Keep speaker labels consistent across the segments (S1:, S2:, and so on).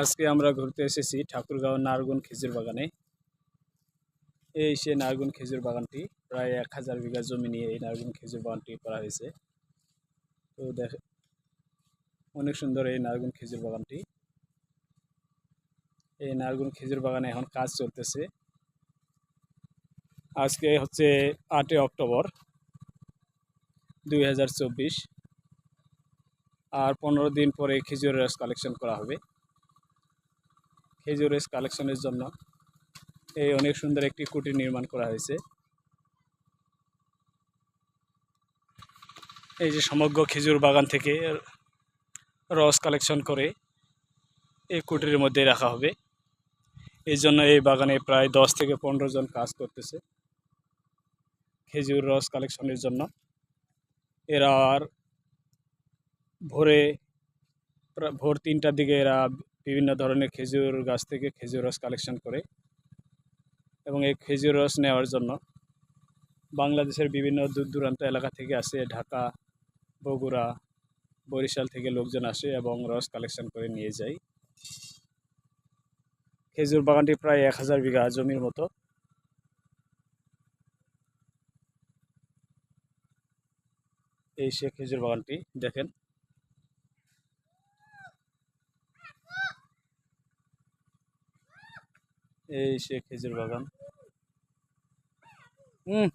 S1: আজকে আমরা ঘুরতে এসেছি ঠাকুরগাঁও নারগুন খেজুর বাগানে। এই সে নারগুন খেজুর বাগানটি প্রায় এক হাজার বিঘা জমি নিয়ে এই নারগুন খেজুর বাগানটি করা হয়েছে। তো দেখ অনেক সুন্দর এই নারগুন খেজুর বাগানটি। এই নারগুন খেজুর বাগানে এখন কাজ চলতেছে। আজকে হচ্ছে আটই অক্টোবর দুই হাজার চব্বিশ। আর পনেরো দিন পরে খেজুর রস কালেকশন করা হবে। খেজুর রস কালেকশনের জন্য। এই অনেক সুন্দর একটি কুটির নির্মাণ করা হয়েছে। এই যে সমগ্র খেজুর বাগান থেকে রস কালেকশন করে এই কুটিরের মধ্যে রাখা হবে। এই জন্য এই বাগানে প্রায় দশ থেকে পনেরো জন কাজ করতেছে। খেজুর রস কালেকশনের জন্য। এরা আর ভোরে ভোর তিনটার দিকে এরা বিভিন্ন ধরনের খেজুর গাছ থেকে খেজুর রস কালেকশন করে এবং এই খেজুর রস নেওয়ার জন্য বাংলাদেশের বিভিন্ন দূর দূরান্ত এলাকা থেকে আসে, ঢাকা, বগুড়া, বরিশাল থেকে লোকজন আসে এবং রস কালেকশন করে নিয়ে যায়। খেজুর বাগানটি প্রায় এক হাজার বিঘা জমির মতো। এই সে খেজুর বাগানটি দেখেন। এই সে খেজুর বাগান। হুম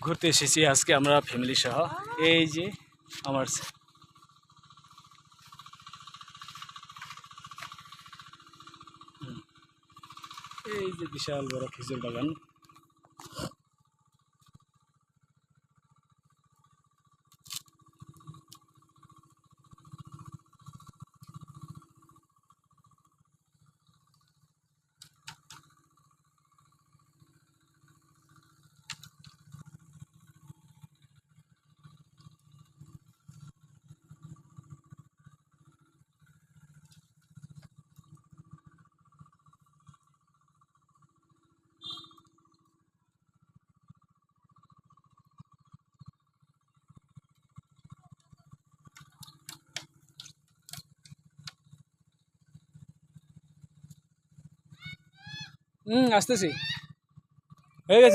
S1: ঘুরতে এসেছি আজকে আমরা ফ্যামিলি সহ। এই যে আমার এই যে বিশাল বড় খেজুর বাগান। হুম আসতেছি। হয়ে গেছে।